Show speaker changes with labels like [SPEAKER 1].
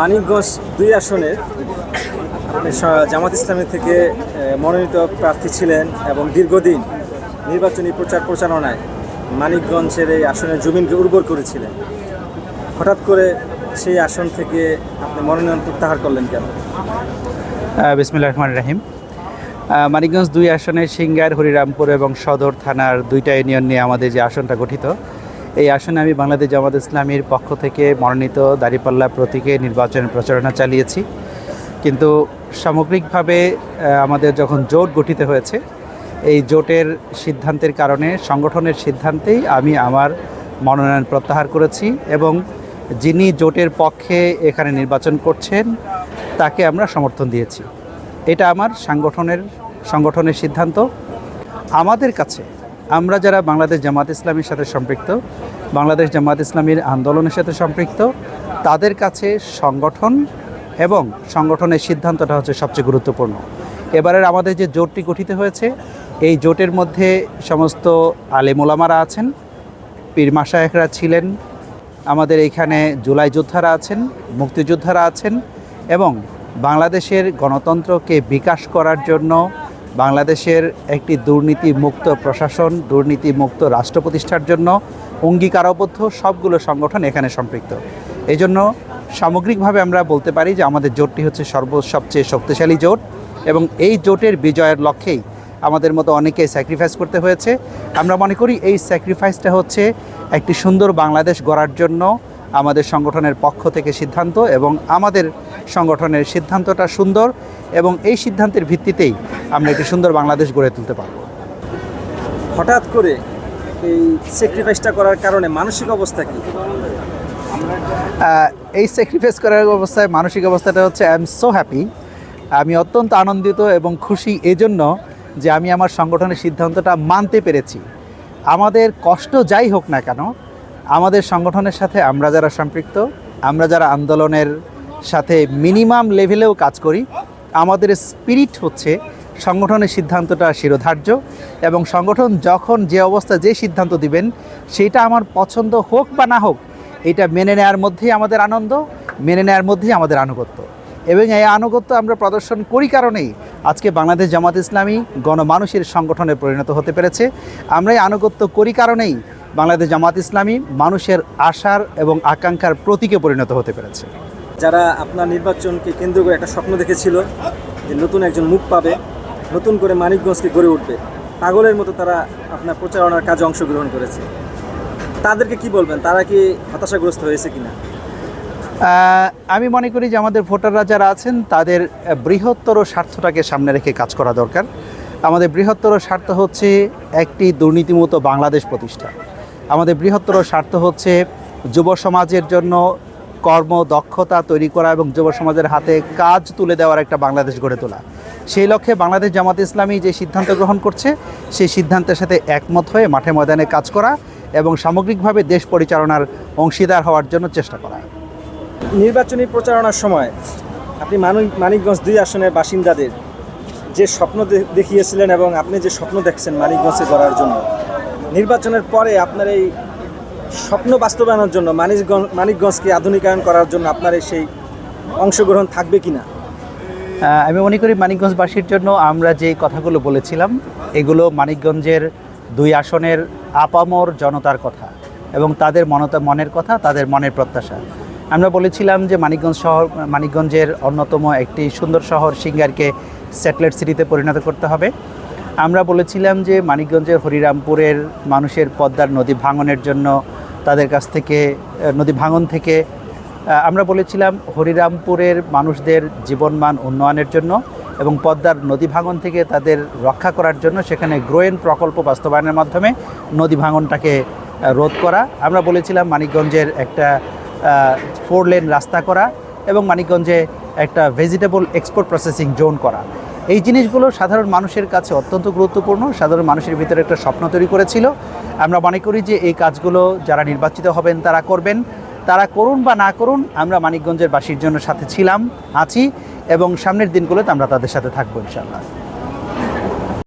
[SPEAKER 1] মানিকগঞ্জ দুই আসনের জামাত ইসলামী থেকে মনোনীত প্রার্থী ছিলেন এবং দীর্ঘদিন নির্বাচনী প্রচার প্রচারণায় মানিকগঞ্জের এই আসনের জমিনকে উর্বর করেছিলেন। হঠাৎ করে সেই আসন থেকে আপনি মনোনয়ন প্রত্যাহার করলেন কেন?
[SPEAKER 2] বিসমিল্লা রহমান রাহিম। মানিকগঞ্জ দুই আসনের সিঙ্গার, হরিরামপুর এবং সদর থানার দুইটা ইউনিয়ন নিয়ে আমাদের যে আসনটা গঠিত এই আসনে আমি বাংলাদেশ জামাত ইসলামীর পক্ষ থেকে মনোনীত দাঁড়িপাল্লা প্রতীকে নির্বাচন প্রচারণা চালিয়েছি। কিন্তু সামগ্রিকভাবে আমাদের যখন জোট গঠিত হয়েছে, এই জোটের সিদ্ধান্তের কারণে, সংগঠনের সিদ্ধান্তেই আমি আমার মনোনয়ন প্রত্যাহার করেছি এবং যিনি জোটের পক্ষে এখানে নির্বাচন করছেন, তাকে আমরা সমর্থন দিয়েছি। এটা আমার সাংগঠনের, সংগঠনের সিদ্ধান্ত। আমাদের কাছে আমরা যারা বাংলাদেশ জামাত ইসলামীর সাথে সম্পৃক্ত, বাংলাদেশ জামাত ইসলামীর আন্দোলনের সাথে সম্পৃক্ত, তাদের কাছে সংগঠন এবং সংগঠনের সিদ্ধান্তটা হচ্ছে সবচেয়ে গুরুত্বপূর্ণ। এবারের আমাদের যে জোটটি গঠিত হয়েছে, এই জোটের মধ্যে সমস্ত আলেমোলামারা আছেন, পীর মাসায়েকরা ছিলেন, আমাদের এইখানে জুলাই যোদ্ধারা আছেন, মুক্তিযোদ্ধারা আছেন এবং বাংলাদেশের গণতন্ত্রকে বিকাশ করার জন্য বাংলাদেশের একটি দুর্নীতি মুক্ত প্রশাসন দুর্নীতি মুক্ত রাষ্ট্র প্রতিষ্ঠার জন্য অঙ্গীকারবদ্ধ সবগুলো সংগঠন এখানে সম্পৃক্ত। এই জন্য সামগ্রিকভাবে আমরা বলতে পারি যে আমাদের জোটটি হচ্ছে সর্ব, সবচেয়ে শক্তিশালী জোট এবং এই জোটের বিজয়ের লক্ষ্যেই আমাদের মতো অনেকেই স্যাক্রিফাইস করতে হয়েছে। আমরা মনে করি এই স্যাক্রিফাইসটা হচ্ছে একটি সুন্দর বাংলাদেশ গড়ার জন্য আমাদের সংগঠনের পক্ষ থেকে সিদ্ধান্ত এবং আমাদের সংগঠনের সিদ্ধান্তটা সুন্দর এবং এই সিদ্ধান্তের ভিত্তিতেই আমরা একটি সুন্দর বাংলাদেশ গড়ে তুলতে পারব।
[SPEAKER 1] হঠাৎ করে এই স্যাক্রিফাইসটা করার কারণে মানসিক অবস্থা কি?
[SPEAKER 2] এই স্যাক্রিফাইস করার অবস্থায় মানসিক অবস্থাটা হচ্ছে আই এম সো হ্যাপি আমি অত্যন্ত আনন্দিত এবং খুশি এজন্য যে আমি আমার সংগঠনের সিদ্ধান্তটা মানতে পেরেছি। আমাদের কষ্ট যাই হোক না কেন আমাদের সংগঠনের সাথে আমরা যারা সম্পৃক্ত আমরা যারা আন্দোলনের সাথে মিনিমাম লেভেলেও কাজ করি আমাদের স্পিরিট হচ্ছে সংগঠনের সিদ্ধান্তটা শিরোধার্য এবং সংগঠন যখন যে অবস্থা, যে সিদ্ধান্ত দিবেন, সেটা আমার পছন্দ হোক বা না হোক, এটা মেনে নেওয়ার মধ্যেই আমাদের আনন্দ, মেনে নেওয়ার মধ্যেই আমাদের আনুগত্য। এবং এই আনুগত্য আমরা প্রদর্শন করি কারণেই আজকে বাংলাদেশ জামাত ইসলামী গণমানুষের সংগঠনে পরিণত হতে পেরেছে। আমরা এই আনুগত্য করি কারণেই বাংলাদেশ জামাত ইসলামী মানুষের আশার এবং আকাঙ্ক্ষার প্রতীকে পরিণত হতে পেরেছে।
[SPEAKER 1] যারা আপনার নির্বাচনকে কেন্দ্র করে একটা স্বপ্ন দেখেছিল যে নতুন একজন মুখ পাবে নতুন করে মানিকগঞ্জকে গড়ে উঠবে। পাগলের মতো তারা আপনার প্রচারণার কাজে অংশগ্রহণ করেছে। তাদেরকে কি বলবেন? তারা কি হতাশাগ্রস্ত হয়েছে কিনা?
[SPEAKER 2] আমি মনে করি যে আমাদের ভোটাররা যারা আছেন, তাদের বৃহত্তর স্বার্থটাকে সামনে রেখে কাজ করা দরকার। আমাদের বৃহত্তর স্বার্থ হচ্ছে একটি দুর্নীতিমুক্ত বাংলাদেশ প্রতিষ্ঠা। আমাদের বৃহত্তর স্বার্থ হচ্ছে যুব সমাজের জন্য কর্ম দক্ষতা তৈরি করা এবং যুব সমাজের হাতে কাজ তুলে দেওয়ার একটা বাংলাদেশ গড়ে তোলা। সেই লক্ষ্যে বাংলাদেশ জামাত ইসলামী যে সিদ্ধান্ত গ্রহণ করছে, সেই সিদ্ধান্তের সাথে একমত হয়ে মাঠে ময়দানে কাজ করা এবং সামগ্রিকভাবে দেশ পরিচালনার অংশীদার হওয়ার জন্য চেষ্টা করা।
[SPEAKER 1] নির্বাচনী প্রচারণার সময় আপনি মানিক মানিকগঞ্জ দুই আসনের বাসিন্দাদের যে স্বপ্ন দেখিয়েছিলেন এবং আপনি যে স্বপ্ন দেখছেন মানিকগঞ্জে করার জন্য, নির্বাচনের পরে আপনার এই স্বপ্ন বাস্তবায়নের জন্য মানিকগঞ্জ মানিকগঞ্জকে আধুনিকায়ন করার জন্য আপনার এই সেই অংশগ্রহণ থাকবে কিনা?
[SPEAKER 2] আমি মনে করি মানিকগঞ্জবাসীর জন্য আমরা যে কথাগুলো বলেছিলাম, এগুলো মানিকগঞ্জের দুই আসনের আপামর জনতার কথা এবং তাদের মনতা, মনের কথা, তাদের মনের প্রত্যাশা। আমরা বলেছিলাম যে মানিকগঞ্জ শহর, মানিকগঞ্জের অন্যতম একটি সুন্দর শহর সিঙ্গারকে স্যাটেলাইট সিটিতে পরিণত করতে হবে। আমরা বলেছিলাম যে মানিকগঞ্জের হরিরামপুরের মানুষের পদ্মার নদী ভাঙনের জন্য তাদের কাছ থেকে, নদী ভাঙন থেকে আমরা বলেছিলাম হরিরামপুরের মানুষদের জীবনমান উন্নয়নের জন্য এবং পদ্মার নদী ভাঙন থেকে তাদের রক্ষা করার জন্য সেখানে গ্রোয়েন প্রকল্প বাস্তবায়নের মাধ্যমে নদী ভাঙনটাকে রোধ করা। আমরা বলেছিলাম মানিকগঞ্জের একটা ফোর লেন রাস্তা করা এবং মানিকগঞ্জে একটা ভেজিটেবল এক্সপোর্ট প্রসেসিং জোন করা। এই জিনিসগুলো সাধারণ মানুষের কাছে অত্যন্ত গুরুত্বপূর্ণ। সাধারণ মানুষের ভিতরে একটা স্বপ্ন তৈরি করেছিল। আমরা মনে করি যে এই কাজগুলো যারা নির্বাচিত হবেন তারা করবেন। তারা করুন বা না করুন, আমরা মানিকগঞ্জের বাসীর জন্য সাথে ছিলাম, আছি, এবং সামনের দিনগুলোতে আমরা তাদের সাথে থাকব ইনশাল্লাহ